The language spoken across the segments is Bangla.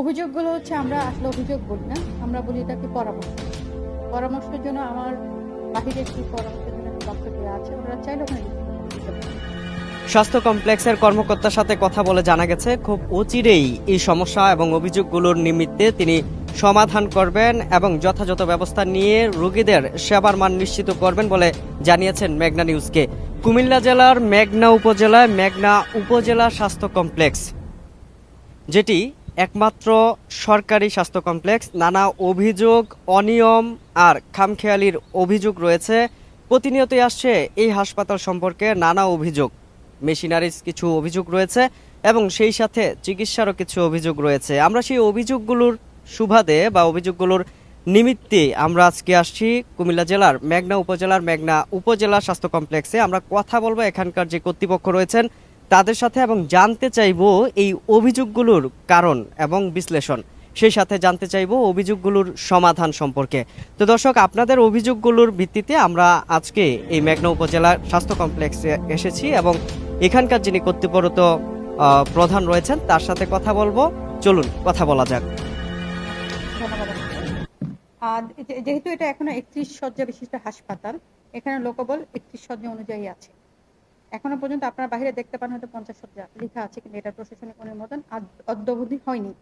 অভিযোগগুলো হচ্ছে আমরা আসলে অভিযোগ বলি না, আমরা বলি এটাকে পরামর্শ। পরামর্শের জন্য আমার বাহিরে একটি পরামর্শের জন্য ডক্টর দেওয়া আছে, ওনারা চাইলে ওখানে স্বাস্থ্য কমপ্লেক্সের কর্মকর্তার সাথে কথা বলে জানা গেছে, খুব অচিরেই এই সমস্যা এবং অভিযোগগুলোর নিমিত্তে তিনি সমাধান করবেন এবং যথাযথ ব্যবস্থা নিয়ে রোগীদের সেবার মান নিশ্চিত করবেন বলে জানিয়েছেন মেঘনা নিউজকে। কুমিল্লা জেলার মেঘনা উপজেলায় মেঘনা উপজেলা স্বাস্থ্য কমপ্লেক্স, যেটি একমাত্র সরকারি স্বাস্থ্য কমপ্লেক্স, নানা অভিযোগ, অনিয়ম আর খামখেয়ালির অভিযোগ রয়েছে। প্রতিনিয়তই আসছে এই হাসপাতাল সম্পর্কে নানা অভিযোগ। মেশিনারিজ কিছু অভিযোগ রয়েছে এবং সেই সাথে চিকিৎসারও কিছু অভিযোগ রয়েছে। আমরা সেই অভিযোগগুলোর সুবাদে বা অভিযোগগুলোর নিমিত্তে আমরা আজকে আসছি কুমিল্লা জেলার মেঘনা উপজেলার মেঘনা উপজেলা স্বাস্থ্য কমপ্লেক্সে। আমরা কথা বলব এখানকার যে কর্তৃপক্ষ রয়েছেন তাদের সাথে এবং জানতে চাইব এই অভিযোগগুলোর কারণ এবং বিশ্লেষণ। সেই সাথে জানতে চাইব অভিযোগগুলোর সমাধান সম্পর্কে। তো দর্শক, আপনাদের অভিযোগগুলোর ভিত্তিতে আমরা আজকে এই মেঘনা উপজেলার স্বাস্থ্য কমপ্লেক্সে এসেছি এবং এখানকার যিনি কর্তৃপরত প্রধান রয়েছেন, তার সাথে কথা বলব। চলুন, কথা বলা যাক। যেহেতু এটা এখনও একত্রিশ শয্যা বিশিষ্ট হাসপাতাল, এখানে লোকবল একত্রিশ শয্যা অনুযায়ী আছে। এখনও পর্যন্ত আপনারা বাইরে দেখতে পান হয়তো পঞ্চাশ শয্যা লেখা আছে কিন্তু এটা প্রশাসনিক অনুমোদন অদ্যাবধি হয়নি।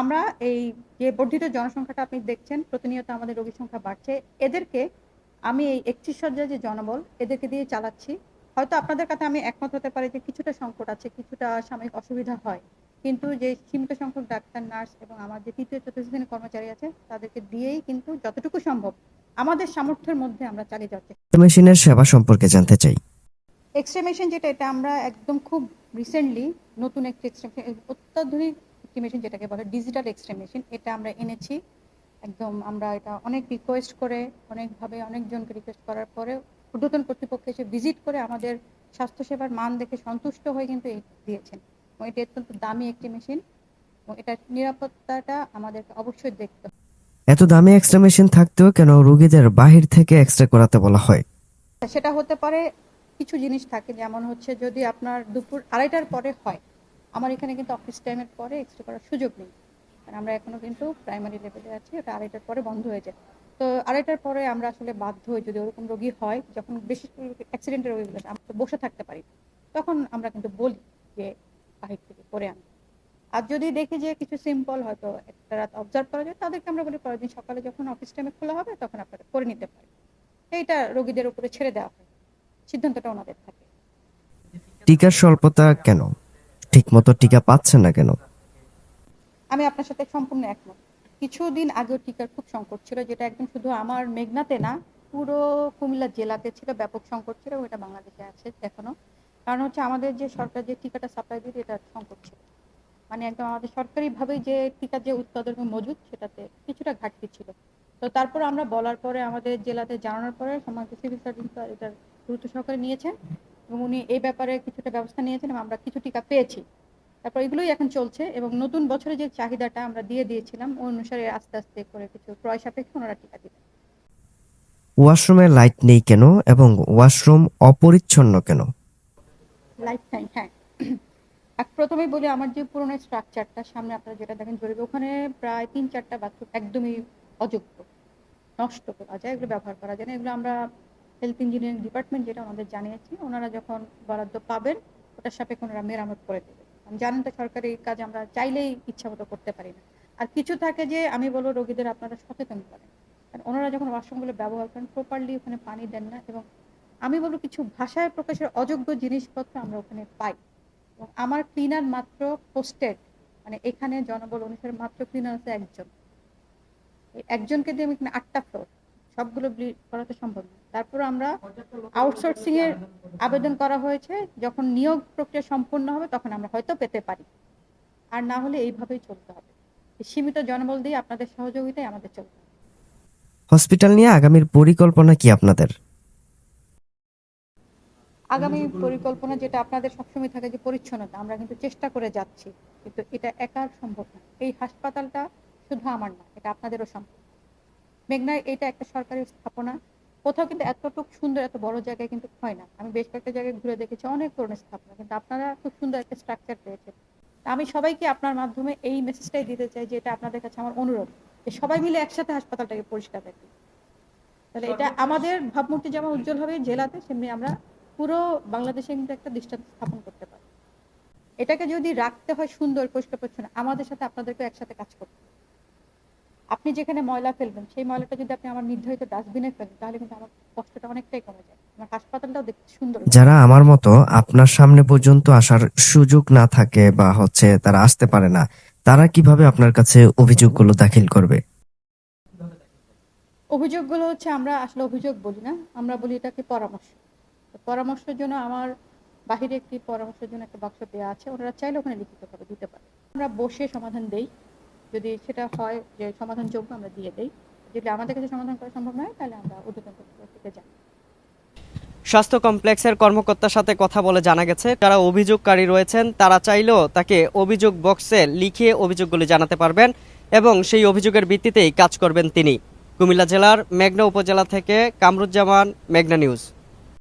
আমরা এই যে বর্ধিত জনসংখ্যাটা আপনি দেখছেন, প্রতিনিয়ত আমাদের রোগীর সংখ্যা বাড়ছে। এদেরকে আমি এই একত্রিশ শয্যা যে জনবল, এদেরকে দিয়ে চালাচ্ছি। হয়তো আপনাদের কাছে আমি একমত হতে পারি যে কিছুটা সংকট আছে, কিছুটা সাময়িক অসুবিধা হয়। কিন্তু যে সীমিত সংখ্যক ডাক্তার, নার্স এবং আমার যে তৃতীয়, চতুর্থ শ্রেণির কর্মচারী আছে, তাদেরকে দিয়েই কিন্তু যতটুকু সম্ভব আমাদের সামর্থ্যের মধ্যে আমরা চালিয়ে যাচ্ছি মেশিনের সেবা সম্পর্কে জানতে চাই। এক্সরে মেশিন যেটা এটা আমরা একদম খুব রিসেন্টলি নতুন একটি অত্যাধুনিক একটি মেশিন যেটাকে বলে ডিজিটাল এক্সরে মেশিন এটা আমরা এনেছি। একদম আমরা এটা অনেক রিকোয়েস্ট করে অনেকভাবে অনেকজনকে রিকোয়েস্ট করার পরে ঊর্ধ্বতন কর্তৃপক্ষ এসে ভিজিট করে আমাদের স্বাস্থ্যসেবার মান দেখে সন্তুষ্ট হয়ে কিন্তু দিয়েছেন। এবং এটি অত্যন্ত দামি একটি মেশিন এবং এটার নিরাপত্তাটা আমাদেরকে অবশ্যই দেখতে। এত দামি এক্সরে মেশিন থাকতেও কেন রোগীদের বাহির থেকে এক্সরে করাতে বলা হয়? সেটা হতে পারে কিছু জিনিস থাকে, যেমন হচ্ছে যদি আপনার দুপুর আড়াইটার পরে হয়, আমার এখানে কিন্তু অফিস টাইমের পরে এক্সরে করার সুযোগ নেই। কারণ আমরা এখনও কিন্তু প্রাইমারি লেভেলে আছি, ওটা আড়াইটার পরে বন্ধ হয়ে যায়। তো আড়াইটার পরে আমরা আসলে বাধ্য হই, যদি ওরকম রোগী হয়, যখন বেশি অ্যাক্সিডেন্টের রোগীগুলো আমরা তো বসে থাকতে পারি, তখন আমরা কিন্তু বলি যে বাহির থেকে করে আনি। আর যদি দেখি যে কিছু সিম্পল হয়তো একটা রাত অবজার্ভ করা যায়, তাদেরকে আমরা বলি পরের দিন সকালে যখন অফিস টাইমে খোলা হবে, তখন আপনারা করে নিতে পারেন। এইটা রোগীদের উপরে ছেড়ে দেওয়া হয়। সিদ্ধান্তটা ওনাদের থাকে। টিকার স্বল্পতা কেন? ঠিকমতো টিকা পাচ্ছে না কেন? আমি আপনার সাথে সম্পূর্ণ একমত। কিছুদিন আগেও টিকার খুব সংকট ছিল যেটা একদম শুধু আমার মেঘনাতে না পুরো কুমিল্লা জেলাতে ছিল ব্যাপক সংকট ছিল এবং এটা বাংলাদেশে আছে এখনও। কারণ হচ্ছে আমাদের যে সরকার যে টিকাটা সাপ্লাই দিতে এটা সংকট ছিল। মানে একদম আমাদের সরকারিভাবে যে টিকার যে উৎপাদন মজুদ সেটাতে কিছুটা ঘাটতি ছিল। তো তারপর আমরা বলার পরে আমাদের জেলাতে জানানোর পরে সম্মানিত সিভিল সার্জন এটার গুরুত্ব সহকারে নিয়েছেন এবং উনি এই ব্যাপারে কিছুটা ব্যবস্থা নিয়েছেন এবং আমরা কিছু টিকা পেয়েছি। তারপর এগুলোই এখন চলছে এবং নতুন বছরে যে চাহিদাটা আমরা দিয়ে দিয়েছিলাম ওই অনুসারে আস্তে আস্তে করে কিছু ক্রয় সাপেক্ষে ওনারা টিকা দিবেন। ওয়াশরুমে লাইট নেই কেন এবং ওয়াশরুম অপরিচ্ছন্ন কেন? লাইফ টাইম হ্যাঁ। এক প্রথমেই বলি আমার যে পুরোনো স্ট্রাকচারটা সামনে আপনারা যেটা দেখেন জরিপ ওখানে প্রায় তিন চারটা বাথরুম একদমই অযোগ্য নষ্ট করা যায় এগুলো ব্যবহার করা যায় না। এগুলো আমরা হেলথ ইঞ্জিনিয়ারিং ডিপার্টমেন্ট যেটা আমাদের জানিয়েছি, ওনারা যখন বরাদ্দ পাবেন, ওটার সাপেক্ষে ওনারা মেরামত করে দেবেন জানেন তো সরকারি কাজ আমরা চাইলেই ইচ্ছা মতো করতে পারি না। আর কিছু থাকে যে, আমি বলব রোগীদের আপনারা সচেতন করেন। কারণ ওনারা যখন ওয়াশরুমগুলো ব্যবহার করেন প্রপারলি ওখানে পানি দেন না এবং আমি বলব কিছু ভাষায় প্রকাশের অযোগ্য জিনিসপত্র আমরা ওখানে পাই। এবং আমার ক্লিনার মাত্র পোস্টেড মানে এখানে জনবল অনুসারে মাত্র ক্লিনার আছে একজন। একজনকে দিয়ে আমি এখানে আটটা ফ্লোর সবগুলো ব্লি- করা তো সম্ভব না তারপর আমরা আউটসোর্সিং এর আবেদন করা হয়েছে। যখন নিয়োগ প্রক্রিয়া সম্পূর্ণ হবে তখন আমরা হয়তো পেতে পারি। আর না হলে এইভাবেই চলতে হবে। সীমিত জনবল দিয়ে আপনাদের সহযোগিতায় আমাদের চলতে হবে। হসপিটাল নিয়ে আগামীর পরিকল্পনা কি আপনাদের? আগামী পরিকল্পনা যেটা আপনাদের সবসময় থাকে যে পরিচ্ছন্নতা আমরা কিন্তু চেষ্টা করে যাচ্ছি। কিন্তু এটা একার সম্ভব না। এই হাসপাতালটা শুধু আমার না এটা আপনাদেরও সম্ভব। মেঘনায় এটা একটা সরকারি স্থাপনা। কোথাও কিন্তু এতটুকু সুন্দর এত বড় জায়গায় কিন্তু হয় না। আমি বেশ কয়েকটা জায়গায় ঘুরে দেখেছি অনেক পুরনো স্থাপনা কিন্তু আপনারা খুব সুন্দর একটা স্ট্রাকচার পেয়েছেন। আমি সবাইকে আপনার মাধ্যমে এই মেসেজটাই দিতে চাই যে এটা আপনাদের কাছে আমার অনুরোধ যে সবাই মিলে একসাথে হাসপাতালটাকে পরিষ্কার রাখি। তাহলে এটা আমাদের ভাবমূর্তি যেমন উজ্জ্বল হবে জেলাতে সেমনি আমরা পুরো বাংলাদেশে কিন্তু একটা দৃষ্টান্ত স্থাপন করতে পারি। এটাকে যদি রাখতে হয় সুন্দর পরিষ্কার পরিচ্ছন্ন আমাদের সাথে আপনাদেরকে একসাথে কাজ করতে হবে। আপনি যেখানে ময়লা ফেলবেন সেই ময়লাটা যদি আপনি আমার নির্ধারিত ডাস্টবিনে ফেলেন তাহলে কিন্তু আমার কষ্টটা অনেকটাই কমে যায়। আমার হাসপাতালটাও দেখতে সুন্দর যারা আমার মতো আপনার সামনে পর্যন্ত আসার সুযোগ না থাকে বা হচ্ছে তারা আসতে পারে না তারা কীভাবে আপনার কাছে অভিযোগগুলো দাখিল করবে? অভিযোগগুলো হচ্ছে আমরা আসলে অভিযোগ বলি না আমরা বলি এটাকে পরামর্শ। পরামর্শের জন্য আমার বাহিরে একটি পরামর্শের জন্য একটা বাক্স দেওয়া আছে ওনারা চাইলে ওখানে লিখিতভাবে দিতে পারে। আমরা বসে সমাধান দেই। যদি সেটা হয় যে সমাধানযোগ্য আমরা দিয়ে দেই। যদি আমাদের কাছে সমাধান করা সম্ভব নয়, তাহলে আমরা ঊর্ধ্বতন কর্তৃপক্ষকে জানাই। স্বাস্থ্য কমপ্লেক্সের কর্মকর্তার সাথে কথা বলে জানা গেছে, যারা অভিযোগকারী রয়েছেন, তারা চাইলেও তাকে অভিযোগ বক্সে লিখে অভিযোগগুলি জানাতে পারবেন এবং সেই অভিযোগের ভিত্তিতেই কাজ করবেন তিনি। কুমিল্লা জেলার মেঘনা উপজেলা থেকে কামরুজ্জামান, মেঘনা নিউজ।